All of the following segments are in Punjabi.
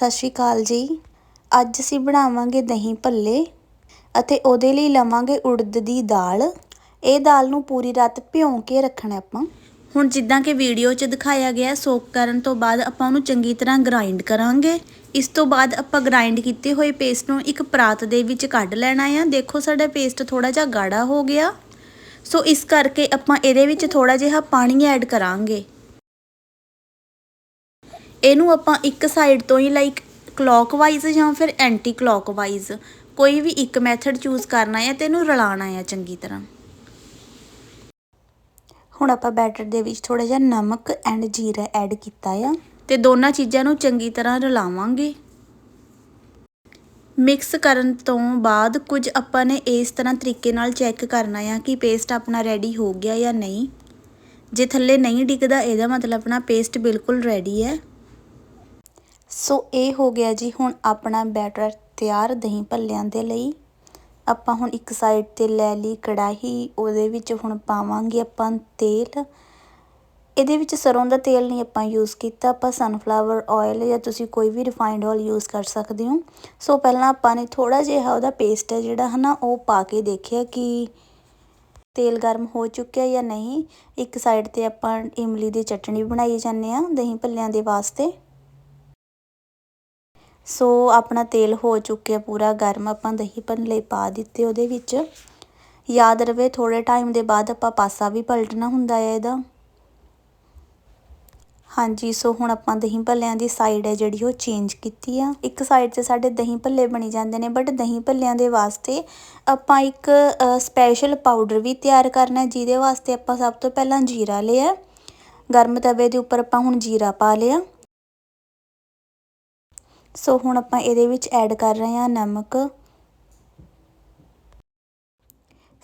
ਸਤਿ ਸ਼੍ਰੀ ਅਕਾਲ ਜੀ। ਅੱਜ ਅਸੀਂ ਬਣਾਵਾਂਗੇ ਦਹੀਂ ਭੱਲੇ ਅਤੇ ਉਹਦੇ ਲਈ ਲਵਾਂਗੇ ਉੜਦ ਦੀ ਦਾਲ। ਇਹ ਦਾਲ ਨੂੰ ਪੂਰੀ ਰਾਤ ਭਿਉਂ ਕੇ ਰੱਖਣਾ ਆਪਾਂ। ਹੁਣ ਜਿੱਦਾਂ ਕਿ ਵੀਡੀਓ 'ਚ ਦਿਖਾਇਆ ਗਿਆ ਸੋਕ ਕਰਨ ਤੋਂ ਬਾਅਦ ਆਪਾਂ ਉਹਨੂੰ ਚੰਗੀ ਤਰ੍ਹਾਂ ਗ੍ਰਾਈਂਡ ਕਰਾਂਗੇ। ਇਸ ਤੋਂ ਬਾਅਦ ਆਪਾਂ ਗ੍ਰਾਈਂਡ ਕੀਤੇ ਹੋਏ ਪੇਸਟ ਨੂੰ ਇੱਕ ਪਰਾਤ ਦੇ ਵਿੱਚ ਕੱਢ ਲੈਣਾ ਆ ਦੇਖੋ ਸਾਡਾ ਪੇਸਟ ਥੋੜਾ ਜਿਹਾ ਗਾੜਾ ਹੋ ਗਿਆ। ਸੋ ਇਸ ਕਰਕੇ ਆਪਾਂ ਇਹਦੇ ਵਿੱਚ ਥੋੜਾ ਜਿਹਾ ਪਾਣੀ ਐਡ ਕਰਾਂਗੇ। ਇਹਨੂੰ ਆਪਾਂ ਇੱਕ ਸਾਈਡ ਤੋਂ ਹੀ ਲਾਈਕ ਕਲੌਕਵਾਈਜ਼ ਜਾਂ ਫਿਰ ਐਂਟੀ ਕਲੌਕਵਾਈਜ਼ ਕੋਈ ਵੀ ਇੱਕ ਮੈਥਡ ਚੂਜ਼ ਕਰਨਾ ਹੈ ਤੇ ਇਹਨੂੰ ਰਲਾਣਾ ਹੈ ਚੰਗੀ ਤਰ੍ਹਾਂ। ਹੁਣ ਆਪਾਂ ਬੈਟਰ ਦੇ ਵਿੱਚ ਥੋੜਾ ਜਿਹਾ ਨਮਕ ਐਂਡ ਜੀਰਾ ਐਡ ਕੀਤਾ ਆ ਤੇ ਦੋਨਾਂ ਚੀਜ਼ਾਂ ਨੂੰ ਚੰਗੀ ਤਰ੍ਹਾਂ ਰਲਾਵਾਂਗੇ। ਮਿਕਸ ਕਰਨ ਤੋਂ ਬਾਅਦ ਕੁਝ ਆਪਾਂ ਨੇ ਇਸ ਤਰ੍ਹਾਂ ਤਰੀਕੇ ਨਾਲ ਚੈੱਕ ਕਰਨਾ ਆ ਕਿ ਪੇਸਟ ਆਪਣਾ ਰੈਡੀ ਹੋ ਗਿਆ ਜਾਂ ਨਹੀਂ। ਜੇ ਥੱਲੇ ਨਹੀਂ ਡਿੱਗਦਾ, ਇਹਦਾ ਮਤਲਬ ਆਪਣਾ ਪੇਸਟ ਬਿਲਕੁਲ ਰੈਡੀ ਹੈ। ਸੋ ਇਹ ਹੋ ਗਿਆ ਜੀ, ਹੁਣ ਆਪਣਾ ਬੈਟਰ ਤਿਆਰ ਦਹੀਂ ਭੱਲਿਆਂ ਦੇ ਲਈ। ਆਪਾਂ ਹੁਣ ਇੱਕ ਸਾਈਡ ਤੇ ਲੈ ਲਈ ਕੜਾਹੀ, ਉਹਦੇ ਵਿੱਚ ਹੁਣ ਪਾਵਾਂਗੇ ਆਪਾਂ ਤੇਲ। ਇਹਦੇ ਵਿੱਚ ਸਰੋਂ ਦਾ ਤੇਲ ਨਹੀਂ ਆਪਾਂ ਯੂਜ਼ ਕੀਤਾ, ਆਪਾਂ ਸਨਫਲਾਵਰ ਆਇਲ ਜਾਂ ਤੁਸੀਂ ਕੋਈ ਵੀ ਰਿਫਾਈਨਡ ਆਇਲ ਯੂਜ਼ ਕਰ ਸਕਦੇ ਹੋ। ਸੋ ਪਹਿਲਾਂ ਆਪਾਂ ਨੇ ਥੋੜਾ ਜਿਹਾ ਉਹਦਾ ਪੇਸਟ ਹੈ ਜਿਹੜਾ ਹਨਾ, ਉਹ ਪਾ ਕੇ ਦੇਖਿਆ ਕਿ ਤੇਲ ਗਰਮ ਹੋ ਚੁੱਕਿਆ ਜਾਂ ਨਹੀਂ। ਇੱਕ ਸਾਈਡ ਤੇ ਆਪਾਂ ਇਮਲੀ ਦੀ ਚਟਣੀ ਬਣਾਈ ਜਾਂਦੇ ਆ ਦਹੀਂ ਭੱਲਿਆਂ ਦੇ ਵਾਸਤੇ। ਸੋ ਆਪਣਾ ਤੇਲ ਹੋ ਚੁੱਕਿਆ ਪੂਰਾ, ਗਰਮ ਆਪਾਂ ਦਹੀਂ ਭੱਲੇ ਪਾ ਦਿੱਤੇ ਉਹਦੇ ਵਿੱਚ। ਯਾਦ ਰਵੇ ਥੋੜੇ ਟਾਈਮ ਦੇ ਬਾਅਦ ਆਪਾਂ ਪਾਸਾ ਵੀ ਪਲਟਣਾ ਹੁੰਦਾ ਹੈ ਇਹਦਾ। ਹਾਂਜੀ, ਸੋ ਹੁਣ ਆਪਾਂ ਦਹੀਂ ਭੱਲਿਆਂ ਦੀ ਸਾਈਡ ਹੈ ਜਿਹੜੀ ਉਹ ਚੇਂਜ ਕੀਤੀ ਆ। ਇੱਕ ਸਾਈਡ ਤੇ ਸਾਡੇ ਦਹੀਂ ਭੱਲੇ ਬਣੀ ਜਾਂਦੇ ਨੇ ਬਟ ਦਹੀਂ ਭੱਲਿਆਂ ਦੇ ਵਾਸਤੇ ਆਪਾਂ ਇੱਕ ਸਪੈਸ਼ਲ ਪਾਊਡਰ ਵੀ ਤਿਆਰ ਕਰਨਾ ਜਿਹਦੇ ਵਾਸਤੇ ਆਪਾਂ ਸਭ ਤੋਂ ਪਹਿਲਾਂ ਜੀਰਾ ਲਿਆ। ਗਰਮ ਤਵੇ ਦੇ ਉੱਪਰ ਆਪਾਂ ਹੁਣ ਜੀਰਾ ਪਾ ਲਿਆ। ਸੋ ਹੁਣ ਆਪਾਂ ਇਹਦੇ ਵਿੱਚ ਐਡ ਕਰ ਰਹੇ ਹਾਂ ਨਮਕ।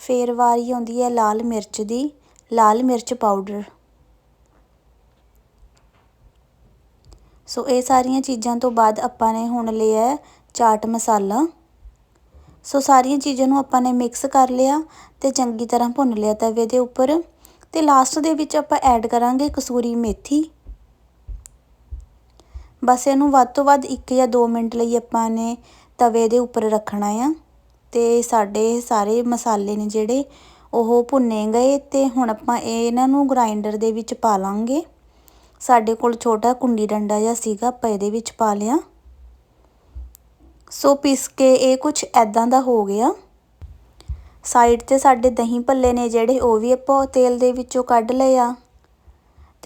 ਫੇਰ ਵਾਰੀ ਆਉਂਦੀ ਹੈ ਲਾਲ ਮਿਰਚ ਦੀ। ਲਾਲ ਮਿਰਚ ਪਾਊਡਰ ਸੋ ਇਹ ਸਾਰੀਆਂ ਚੀਜ਼ਾਂ ਤੋਂ ਬਾਅਦ ਆਪਾਂ ਨੇ ਹੁਣ ਲਿਆ ਚਾਟ ਮਸਾਲਾ। ਸੋ ਸਾਰੀਆਂ ਚੀਜ਼ਾਂ ਨੂੰ ਆਪਾਂ ਨੇ ਮਿਕਸ ਕਰ ਲਿਆ ਤੇ ਚੰਗੀ ਤਰ੍ਹਾਂ ਭੁੰਨ ਲਿਆ ਤਵੇ ਦੇ ਉੱਪਰ। ਤੇ ਲਾਸਟ ਦੇ ਵਿੱਚ ਆਪਾਂ ਐਡ ਕਰਾਂਗੇ ਕਸੂਰੀ ਮੇਥੀ। ਬਸ ਇਹਨੂੰ ਵੱਧ ਤੋਂ ਵੱਧ 1 ਜਾਂ 2 ਮਿੰਟ ਲਈ ਆਪਾਂ ਨੇ ਤਵੇ ਦੇ ਉੱਪਰ ਰੱਖਣਾ ਆ ਤੇ ਸਾਡੇ ਸਾਰੇ ਮਸਾਲੇ ਨੇ ਜਿਹੜੇ ਉਹ ਭੁੰਨੇ ਗਏ ਤੇ ਹੁਣ ਆਪਾਂ ਇਹ ਇਹਨਾਂ ਨੂੰ ਗ੍ਰਾਈਂਡਰ ਦੇ ਵਿੱਚ ਪਾ ਲਾਂਗੇ। ਸਾਡੇ ਕੋਲ ਛੋਟਾ ਕੁੰਡੀ ਡੰਡਾ ਜਿਹਾ ਸੀਗਾ, ਆਪਾਂ ਇਹਦੇ ਵਿੱਚ ਪਾ ਲਿਆ। ਸੋ ਪਿਸ ਕੇ ਇਹ ਕੁਝ ਐਦਾਂ ਦਾ ਹੋ ਗਿਆ। ਸਾਈਡ ਤੇ ਸਾਡੇ ਦਹੀਂ ਭੱਲੇ ਨੇ ਜਿਹੜੇ ਉਹ ਵੀ ਆਪਾਂ ਤੇਲ ਦੇ ਵਿੱਚੋਂ ਕੱਢ ਲਏ ਆ।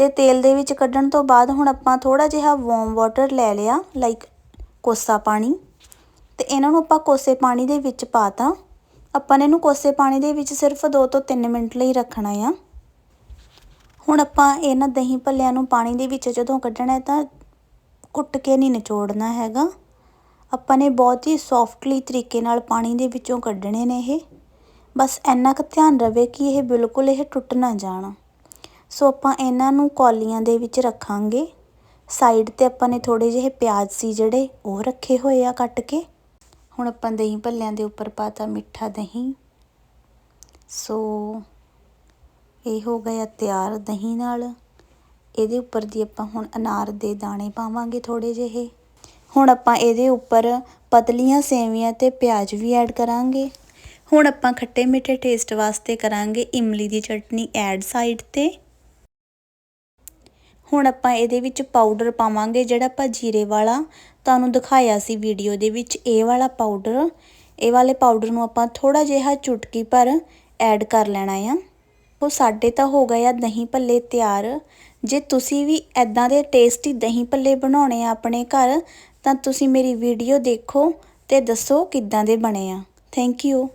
ਤੇ ਤੇਲ ਦੇ ਵਿੱਚ ਕੱਢਣ ਤੋਂ ਬਾਅਦ ਹੁਣ ਆਪਾਂ ਥੋੜਾ ਜਿਹਾ ਵਾਰਮ ਵਾਟਰ ਲੈ ਲਿਆ ਲਾਈਕ ਕੋਸਾ ਪਾਣੀ। ਤੇ ਇਹਨਾਂ ਨੂੰ ਆਪਾਂ ਕੋਸੇ ਪਾਣੀ ਦੇ ਵਿੱਚ ਪਾਤਾ ਆਪਾਂ ਨੇ ਇਹਨੂੰ ਕੋਸੇ ਪਾਣੀ ਦੇ ਵਿੱਚ ਸਿਰਫ 2 ਤੋਂ 3 ਮਿੰਟ ਲਈ ਰੱਖਣਾ ਆ। ਹੁਣ ਆਪਾਂ ਇਹਨਾਂ ਦਹੀਂ ਭੱਲਿਆਂ ਨੂੰ ਪਾਣੀ ਦੇ ਵਿੱਚ ਜਦੋਂ ਕੱਢਣਾ ਹੈ ਤਾਂ ਕੁੱਟ ਕੇ ਨਹੀਂ ਨਿਚੋੜਨਾ ਹੈਗਾ। ਆਪਾਂ ਨੇ ਬਹੁਤ ਹੀ ਸੌਫਟਲੀ ਤਰੀਕੇ ਨਾਲ ਪਾਣੀ ਦੇ ਵਿੱਚੋਂ ਕੱਢਣੇ ਨੇ ਇਹ। ਬਸ ਇੰਨਾ ਕੁ ਧਿਆਨ ਰਵੇ ਕਿ ਇਹ ਬਿਲਕੁਲ ਇਹ ਟੁੱਟ ਨਾ ਜਾਣ। ਸੋ ਆਪਾਂ ਇਹਨਾਂ ਨੂੰ ਕੌਲੀਆਂ ਦੇ ਵਿੱਚ ਰੱਖਾਂਗੇ। ਸਾਈਡ ਤੇ ਆਪਾਂ ਨੇ ਥੋੜੇ ਜਿਹੇ ਪਿਆਜ਼ ਸੀ ਜਿਹੜੇ, ਉਹ ਰੱਖੇ ਹੋਏ ਆ ਕੱਟ ਕੇ। ਹੁਣ ਆਪਾਂ ਦਹੀਂ ਭੱਲਿਆਂ ਦੇ ਉੱਪਰ ਪਾਤਾ ਮਿੱਠਾ ਦਹੀਂ। ਸੋ ਇਹ ਹੋ ਗਿਆ ਤਿਆਰ ਦਹੀਂ ਨਾਲ। ਇਹਦੇ ਉੱਪਰ ਦੀ ਆਪਾਂ ਹੁਣ ਅਨਾਰ ਦੇ ਦਾਣੇ ਪਾਵਾਂਗੇ ਥੋੜੇ ਜਿਹੇ। ਹੁਣ ਆਪਾਂ ਇਹਦੇ ਉੱਪਰ ਪਤਲੀਆਂ ਸੇਵੀਆਂ ਤੇ ਪਿਆਜ਼ ਵੀ ਐਡ ਕਰਾਂਗੇ। ਹੁਣ ਆਪਾਂ ਖੱਟੇ ਮਿੱਠੇ ਟੇਸਟ ਵਾਸਤੇ ਕਰਾਂਗੇ ਇਮਲੀ ਦੀ ਚਟਨੀ ਐਡ ਸਾਈਡ ਤੇ। ਹੁਣ ਆਪਾਂ ਇਹਦੇ ਵਿੱਚ ਪਾਊਡਰ ਪਾਵਾਂਗੇ ਜਿਹੜਾ ਆਪਾਂ ਜੀਰੇ ਵਾਲਾ ਤੁਹਾਨੂੰ ਦਿਖਾਇਆ ਸੀ ਵੀਡੀਓ ਦੇ ਵਿੱਚ, ਇਹ ਵਾਲਾ ਪਾਊਡਰ ਇਹ ਵਾਲੇ ਪਾਊਡਰ ਨੂੰ ਆਪਾਂ ਥੋੜਾ ਜਿਹਾ ਚੁਟਕੀ ਪਰ ਐਡ ਕਰ ਲੈਣਾ ਆ। ਉਹ ਸਾਡੇ ਤਾਂ ਹੋ ਗਏ ਆ ਦਹੀਂ ਭੱਲੇ ਤਿਆਰ। ਜੇ ਤੁਸੀਂ ਵੀ ਐਦਾਂ ਦੇ ਟੇਸਟੀ ਦਹੀਂ ਭੱਲੇ ਬਣਾਉਣੇ ਆ ਆਪਣੇ ਘਰ, ਤਾਂ ਤੁਸੀਂ ਮੇਰੀ ਵੀਡੀਓ ਦੇਖੋ ਤੇ ਦੱਸੋ ਕਿੱਦਾਂ ਦੇ ਬਣੇ ਆ। Thank you